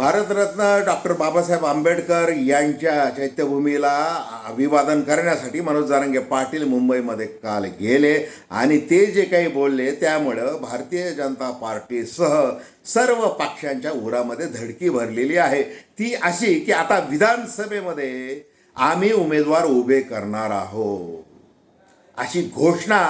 Bharat Ratna doctor Babasaheb Ambedkar यांच्या चैत्यभूमीला अभिवादन करण्यासाठी मनोज जारंगे पाटील मुंबईमध्ये काल गेले आणि ते जे काही बोलले त्यामुळं भारतीय जनता पार्टीसह सर्व पक्षांच्या उरामध्ये धडकी भरलेली आहे. ती अशी की आता विधानसभेमध्ये आम्ही उमेदवार उभे करणार आहोत. अशी घोषणा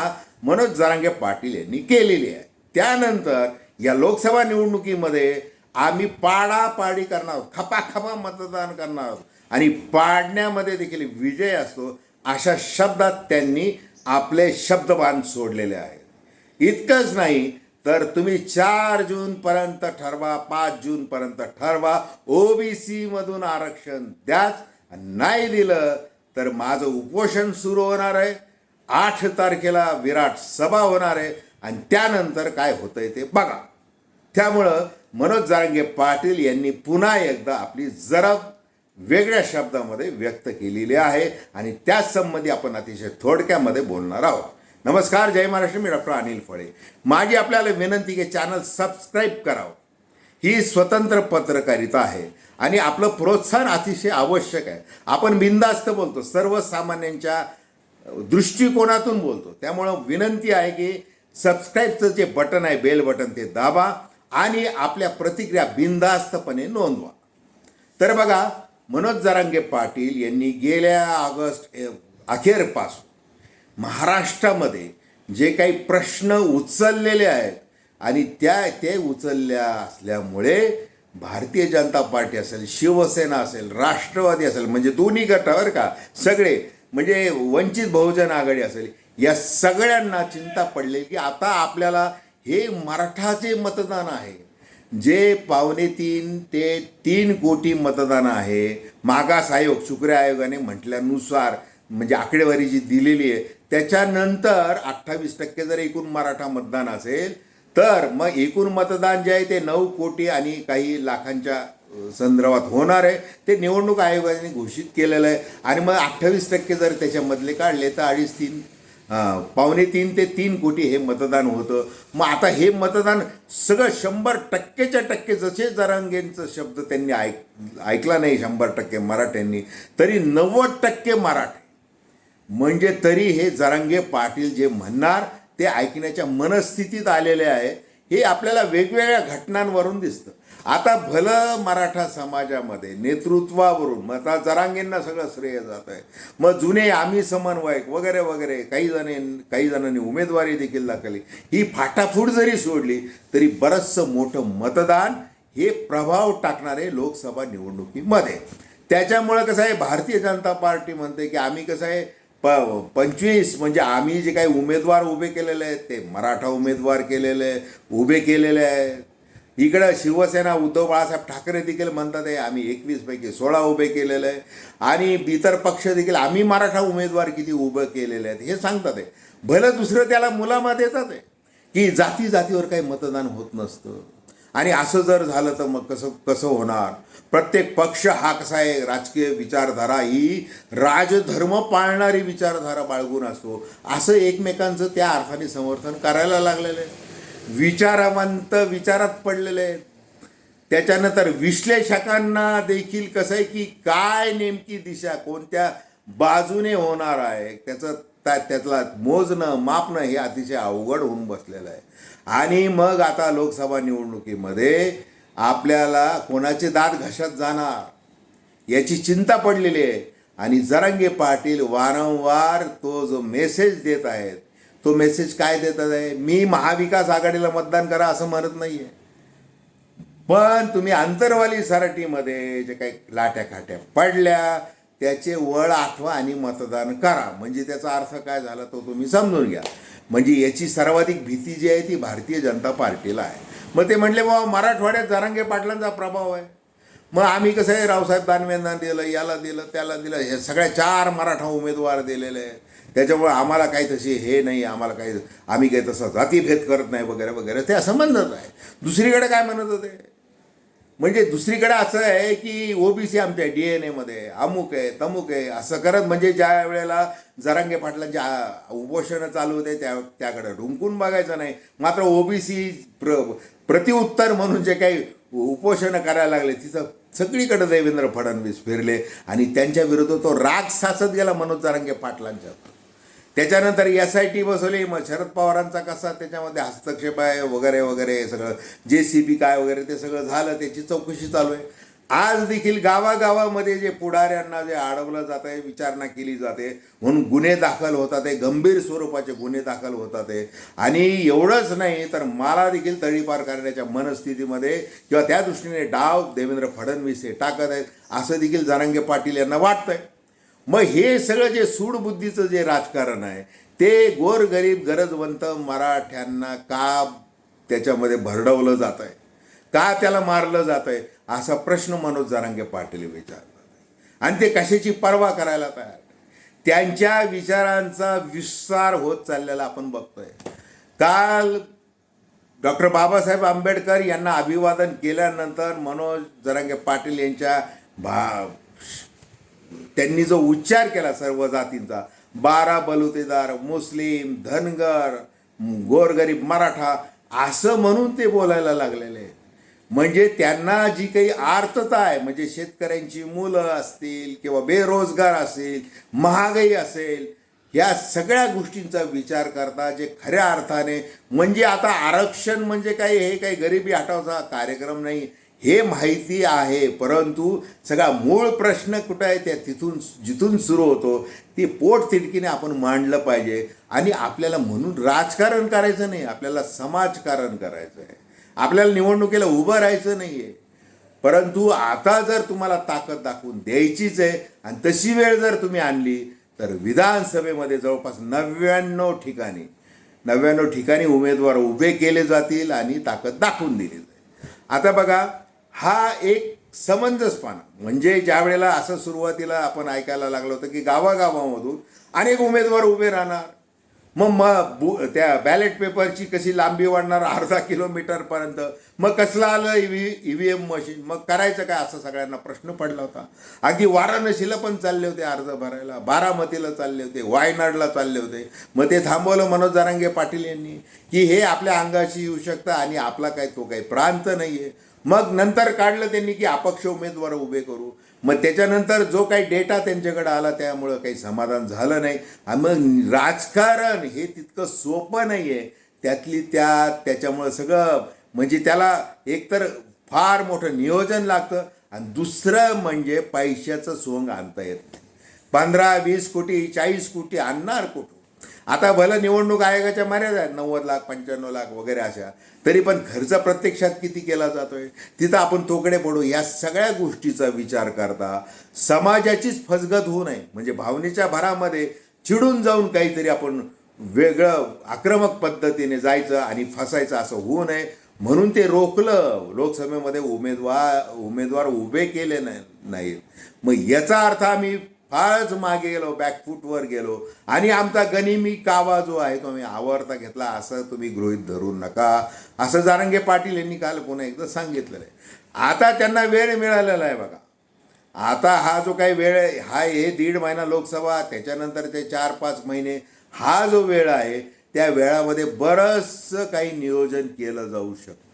मनोज जारांगे पाटील यांनी केलेली आहे. त्यानंतर या लोकसभा निवडणुकीमध्ये आम्ही पाडापाडी करणार आहोत खपाखपा मतदान करणार आहोत. आणि पाडण्यामध्ये देखील विजय असतो अशा शब्दात त्यांनी आपले शब्दबाण सोडलेले आहेत. इतकंच नाही तर तुम्ही चार जूनपर्यंत ठरवा पाच जूनपर्यंत ठरवा ओ बी सीमधून आरक्षण द्याच. नाही दिलं तर माझं उपोषण सुरू होणार आहे. आठ तारखेला विराट सभा होणार आहे. आणि त्यानंतर काय होतंय ते बघा. त्यामुळं मनोज जाळंगे पाटील यांनी पुन्हा एकदा आपली जरा वेगळ्या शब्दामध्ये व्यक्त केलेली आहे आणि त्याच संबंधी आपण अतिशय थोडक्यामध्ये बोलणार आहोत. नमस्कार जय महाराष्ट्र. मी डॉक्टर अनिल फळे. माझी आपल्याला विनंती की चॅनल सबस्क्राईब करावं ही स्वतंत्र पत्रकारिता आहे आणि आपलं प्रोत्साहन अतिशय आवश्यक आहे. आपण बिंदास्त बोलतो सर्वसामान्यांच्या दृष्टिकोनातून बोलतो. त्यामुळं विनंती आहे की सबस्क्राईबचं जे बटन आहे बेल बटन ते दाबा. आणि आपल्या प्रतिक्रिया बिनधास्तपणे नोंदवा. तर बघा मनोज जरांगे पाटील यांनी गेल्या ऑगस्ट अखेरपासून महाराष्ट्रामध्ये जे काही प्रश्न उचललेले आहेत आणि त्या ते उचलल्या असल्यामुळे भारतीय जनता पार्टी असेल शिवसेना असेल राष्ट्रवादी असेल म्हणजे दोन्ही गटावर का सगळे म्हणजे वंचित बहुजन आघाडी असेल या सगळ्यांना चिंता पडली की आता आपल्याला हे मराठाचे मतदान आहे. जे पावणे तीन ते तीन कोटी मतदान आहे. मागास आयोग शुक्र आयोगाने म्हटल्यानुसार म्हणजे आकडेवारी जी दिलेली आहे त्याच्यानंतर अठ्ठावीस टक्के जर एकूण मराठा मतदान असेल तर मग एकूण मतदान जे आहे ते नऊ कोटी आणि काही लाखांच्या संदर्भात होणार आहे. ते निवडणूक आयोगाने घोषित केलेलं आहे. आणि मग अठ्ठावीस टक्के जर त्याच्यामधले काढले तर अडीच तीन पावणे तीन ते तीन कोटी हे मतदान होतं. मग आता हे मतदान सगळं शंभर टक्केच्या टक्के जसे जरांगेंचं शब्द त्यांनी ऐक ऐकला नाही शंभर टक्के मराठ्यांनी तरी नव्वद टक्के मराठे. म्हणजे तरी हे जरांगे पाटील जे म्हणणार ते ऐकण्याच्या मनस्थितीत आलेले आहे. हे आपल्याला वेगवेगळ्या घटनांवरून दिसतं. आता भलं मराठा समाजामध्ये नेतृत्वावरून मग आता जरांगेंना सगळं श्रेय जात आहे. मग जुने आम्ही समन्वयक वगैरे वगैरे काही जण काही जणांनी उमेदवारी देखील दाखवली. ही फाटाफूट जरी सोडली तरी बरंचसं मोठं मतदान हे प्रभाव टाकणारे लोकसभा निवडणुकीमध्ये. त्याच्यामुळं कसं आहे भारतीय जनता पार्टी म्हणते की आम्ही कसं आहे प पंचवीस म्हणजे आम्ही जे काही उमेदवार उभे केलेले आहेत ते मराठा उमेदवार केलेले उभे केलेले आहेत. इकडं शिवसेना उद्धव बाळासाहेब ठाकरे देखील म्हणतात आहे आम्ही एकवीसपैकी सोळा उभे केलेले आहे. आणि इतर पक्ष देखील आम्ही मराठा उमेदवार किती उभं केलेले आहेत हे सांगतात आहे. भलं दुसरं त्याला मुलामा देतात आहे की जाती जातीवर काही मतदान होत नसतं. आणि असं जर झालं तर मग कसं कसं होणार? प्रत्येक पक्ष हा कसा आहे? राजकीय विचारधारा ही राजधर्म पाळणारी विचारधारा बाळगून असतो. असं एकमेकांचं त्या अर्थाने समर्थन करायला लागलेलं आहे. विचारवंत विचारात पडलेले आहेत. त्याच्यानंतर विश्लेषकांना देखील कसं आहे की काय नेमकी दिशा कोणत्या बाजूने होणार आहे त्याचं त्या त्यातला मोजणं मापणं हे अतिशय अवघड होऊन बसलेलं आहे. आणि मग आता लोकसभा निवडणुकीमध्ये आपल्याला कोणाचे दात घशात जाणार याची चिंता पडलेली आहे. आणि जरांगे पाटील वारंवार तो जो मेसेज देत आहेत तो मेसेज काय देतात आहे? मी महाविकास आघाडीला मतदान करा असं म्हणत नाही आहे पण तुम्ही आंतरवाली सराटीमध्ये जे काही लाट्या खाट्या पडल्या त्याचे वळ आठवा आणि मतदान करा. म्हणजे त्याचा अर्थ काय झाला तो तुम्ही समजून घ्या. म्हणजे याची सर्वाधिक भीती जी आहे ती भारतीय जनता पार्टीला आहे. मग ते म्हटले बाबा मराठवाड्यात जरांगे पाटलांचा प्रभाव आहे. मग आम्ही कसं आहे रावसाहेब दानवेंना दिलं याला दिलं त्याला दिलं हे सगळ्या चार मराठा उमेदवार दिलेले आहेत. त्याच्यामुळे आम्हाला काही तशी हे नाही आम्हाला काही आम्ही काही तसा जातीभेद करत नाही वगैरे वगैरे. ते असं म्हणत आहे. दुसरीकडे काय म्हणत होते? म्हणजे दुसरीकडे असं आहे की ओबीसी आमच्या डी एन एमध्ये अमुक आहे तमुक आहे असं करत म्हणजे ज्या वेळेला जरांगे पाटलांचे उपोषणं चालू होते त्या त्याकडे ढुंकून बघायचं नाही. मात्र ओबीसी प्र प्रतिउत्तर म्हणून जे काही उपोषणं करायला लागले तिथं सगळीकडे देवेंद्र फडणवीस फिरले आणि त्यांच्या विरुद्ध तो राग साचत गेला मनोज जरांगे पाटलांच्या. त्याच्यानंतर एस आय टी बसवली. मग शरद पवारांचा कसा त्याच्यामध्ये हस्तक्षेप आहे वगैरे वगैरे सगळं. जे सी बी काय वगैरे ते सगळं झालं. त्याची चौकशी चालू आहे. आज देखील गावागावामध्ये जे पुढाऱ्यांना जे अडवलं जात आहे विचारणा केली जाते म्हणून गुन्हे दाखल होतात आहे. गंभीर स्वरूपाचे गुन्हे दाखल होतात आहे. आणि एवढंच नाही तर मला देखील तळीपार करण्याच्या मनस्थितीमध्ये किंवा त्या दृष्टीने डाव देवेंद्र फडणवीस हे टाकत आहेत. असं देखील जारंगे पाटील यांना वाटतंय. मग हे सगळं जे सूडबुद्धीचं जे राजकारण आहे ते गोरगरीब गरजवंत मराठ्यांना का त्याच्यामध्ये भरडवलं जात आहे का त्याला मारलं जात आहे असा प्रश्न मनोज जारांगे पाटील विचारतात. आणि ते कशाची पर्वा करायला तयार? त्यांच्या विचारांचा विस्तार होत चाललेला आपण बघतोय. काल डॉक्टर बाबासाहेब आंबेडकर यांना अभिवादन केल्यानंतर मनोज जरांगे पाटील यांच्या भा त्यांनी जो उच्चार केला सर्व जातींचा बारा बलुतेदार मुस्लिम धनगर गोरगरीब मराठा असं म्हणून ते बोलायला लागलेले. आहेत म्हणजे त्यांना जी काही आर्तता आहे म्हणजे शेतकऱ्यांची मुलं असतील किंवा बेरोजगार असेल महागाई असेल या सगळ्या गोष्टींचा विचार करता जे खऱ्या अर्थाने म्हणजे आता आरक्षण म्हणजे काही हे काही गरिबी हटावचा कार्यक्रम नाही हे माहिती आहे परंतु सगळा मूळ प्रश्न कुठं आहे त्या तिथून जिथून सुरू होतो ते पोट तिडकीने आपण मांडलं पाहिजे. आणि आपल्याला म्हणून राजकारण करायचं नाही आपल्याला समाजकारण करायचं आहे. आपल्याला निवडणुकीला उभं राहायचं नाही आहे परंतु आता जर तुम्हाला ताकद दाखवून द्यायचीच आहे आणि तशी वेळ जर तुम्ही आणली तर विधानसभेमध्ये जवळपास नव्याण्णव ठिकाणी नव्याण्णव ठिकाणी उमेदवार उभे केले जातील आणि ताकद दाखवून दिली जाईल. आता बघा हा एक समंजसपणा. म्हणजे ज्या वेळेला असं सुरुवातीला आपण ऐकायला लागलं होतं की गावागावामधून अनेक उमेदवार उभे राहणार. मग मग बु त्या बॅलेट पेपरची कशी लांबी वाढणार अर्धा किलोमीटरपर्यंत मग कसलं आलं E V E V M machine मग करायचं काय? असं सगळ्यांना प्रश्न पडला होता. अगदी वाराणसीला पण चालले होते अर्ज भरायला. बारामतीला चालले होते. वायनाडला चालले होते. मग ते थांबवलं मनोज जारांगे पाटील यांनी की हे आपल्या अंगाशी येऊ शकतं आणि आपला काय तो काही प्रांत नाही आहे मग नंतर काढलं त्यांनी की अपक्ष उमेदवार उभे करू. मग त्याच्यानंतर जो काही डेटा त्यांच्याकडे आला त्यामुळं काही समाधान झालं नाही. आणि मग राजकारण हे तितकं सोपं नाही आहे त्यातली त्या त्याच्यामुळं सगळं म्हणजे त्याला एकतर फार मोठं नियोजन लागतं आणि दुसरं म्हणजे पैशाचं सोंग आणता येत नाही. पंधरा वीस कोटी चाळीस कोटी आणणार कुठं आता भलं निवडणूक आयोगाच्या मर्यादा आहेत नव्वद लाख पंच्याण्णव लाख वगैरे अशा. तरी पण खर्च प्रत्यक्षात किती केला जातोय? तिथं आपण तोकडे पडू. या सगळ्या गोष्टीचा विचार करता समाजाचीच फसगत होऊ नये. म्हणजे भावनेच्या भरामध्ये चिडून जाऊन काहीतरी आपण वेगळं आक्रमक पद्धतीने जायचं आणि फसायचं असं होऊ नये. म्हणून ते रोखलं. लोकसभेमध्ये उमेदवार उमेदवार उभे केले नाही नाहीत. मग याचा अर्थ आम्ही फारच मागे गेलो बॅकफूटवर गेलो. आणि आमचा गनिमी कावा जो आहे तो आम्ही आवडता घेतला. असं तुम्ही गृहीत धरू नका. असं जारंगे पाटील यांनी काल पुन्हा एकदा सांगितलेलं आहे. आता त्यांना वेळ मिळालेला आहे बघा. आता हा जो काही वेळ आहे हा हे दीड महिना लोकसभा त्याच्यानंतर ते चार पाच महिने हा जो वेळ आहे त्या वेळामध्ये बरंचसं काही नियोजन केलं जाऊ शकतं.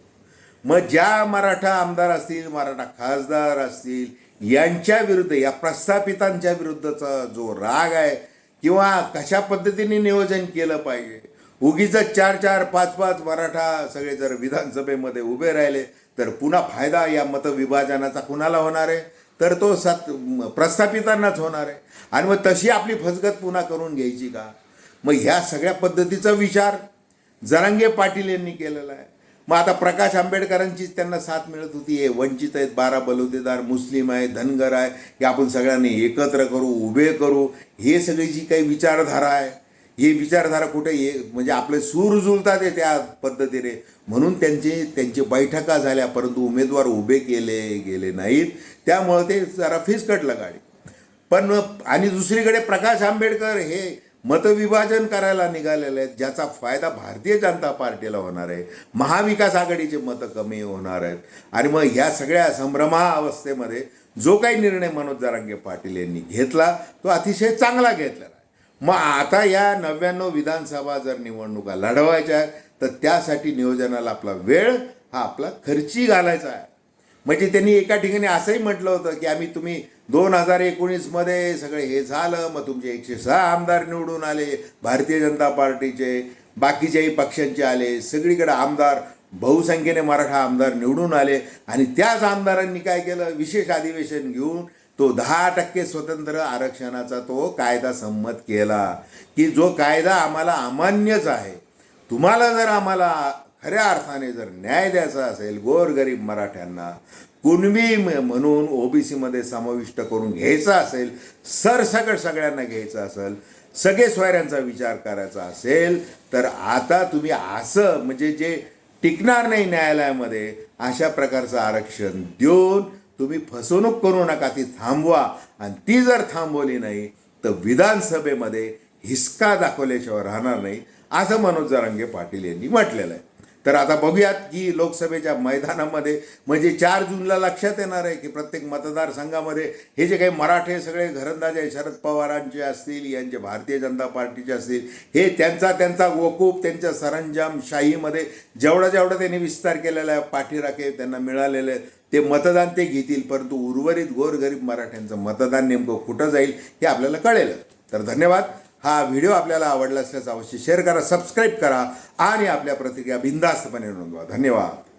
मग ज्या मराठा आमदार असतील मराठा खासदार असतील यांच्या विरुद्ध या प्रस्थापितांच्या विरुद्धचा जो राग आहे किंवा कशा पद्धतीने नियोजन केलं पाहिजे. उगीच चार चार पाच पाच मराठा सगळे जर विधानसभेमध्ये उभे राहिले तर पुन्हा फायदा या मतविभाजनाचा कुणाला होणार आहे? तर तो सत प्रस्थापितांनाच होणार आहे. आणि मग तशी आपली फसगत पुन्हा करून घ्यायची का? मग ह्या सगळ्या पद्धतीचा विचार जरांगे पाटील यांनी केलेला आहे. मग आता प्रकाश आंबेडकरांचीच त्यांना साथ मिळत होती. हे वंचित आहेत बारा बलुतेदार मुस्लिम आहे धनगर आहे की आपण सगळ्यांनी एकत्र करू उभे करू. हे सगळी जी काही विचारधारा आहे ही विचारधारा कुठे ये म्हणजे आपले सूर जुळतात आहे त्या पद्धतीने. म्हणून त्यांचे त्यांची बैठका झाल्या परंतु उमेदवार उभे केले गेले नाहीत. त्यामुळं ते जरा फिसकटलं गाडी. पण आणि दुसरीकडे प्रकाश आंबेडकर हे मतविभाजन करायला निघालेले आहेत ज्याचा फायदा भारतीय जनता पार्टीला होणार आहे. महाविकास आघाडीचे मतं कमी होणार आहेत. आणि मग ह्या सगळ्या संभ्रमावस्थेमध्ये जो काही निर्णय मनोज जारांगे पाटील यांनी घेतला तो अतिशय चांगला घेतलेला आहे. मग आता या नव्याण्णव विधानसभा जर निवडणुका लढवायच्या आहेत तर त्यासाठी नियोजनाला आपला वेळ हा आपला खर्ची घालायचा आहे. म्हणजे त्यांनी एका ठिकाणी असंही म्हटलं होतं की आम्ही तुम्ही दोन हजार एकोणीसमध्ये सगळे हे झालं मग तुमचे एकशे सहा आमदार निवडून आले भारतीय जनता पार्टीचे बाकीच्याही पक्षांचे आले सगळीकडे आमदार बहुसंख्येने मराठा आमदार निवडून आले आणि त्याच आमदारांनी काय केलं? विशेष अधिवेशन घेऊन तो दहा टक्के स्वतंत्र आरक्षणाचा तो कायदा संमत केला. की जो कायदा आम्हाला अमान्यच आहे तुम्हाला जर आम्हाला खऱ्या अर्थाने जर न्याय द्यायचा असेल गोरगरीब मराठ्यांना कुणबी म्हणून ओबीसीमध्ये समाविष्ट करून घ्यायचा असेल सरसकट सगळ्यांना घ्यायचं असेल सगळे सोयऱ्यांचा विचार करायचा असेल तर आता तुम्ही असं म्हणजे जे टिकणार नाही न्यायालयामध्ये अशा प्रकारचं आरक्षण देऊन तुम्ही फसवणूक करू नका ती थांबवा. आणि ती जर थांबवली नाही तर विधानसभेमध्ये हिसका दाखवल्याशिवाय राहणार नाही असं मनोज जरांगे पाटील यांनी म्हटलेलं आहे. तर आता बघूयात की लोकसभेच्या मैदानामध्ये म्हणजे चार जूनला लक्षात येणार आहे की प्रत्येक मतदारसंघामध्ये हे जे काही मराठे सगळे घरंदाज आहे शरद पवारांचे असतील यांचे भारतीय जनता पार्टीचे असतील हे त्यांचा त्यांचा वकूप त्यांच्या सरंजाम शाहीमध्ये जेवढा जेवढा त्यांनी विस्तार केलेला आहे पाठीराखे त्यांना मिळालेले ते मतदान ते घेतील परंतु उर्वरित गोरगरीब मराठ्यांचं मतदान नेमकं कुठं जाईल हे आपल्याला कळेल. तर धन्यवाद. हा व्हिडिओ आपल्याला आवडला असल्यास अवश्य शेअर करा सबस्क्राईब करा आणि आपल्या प्रतिक्रिया बिंदास्तपणे नोंदवा. धन्यवाद.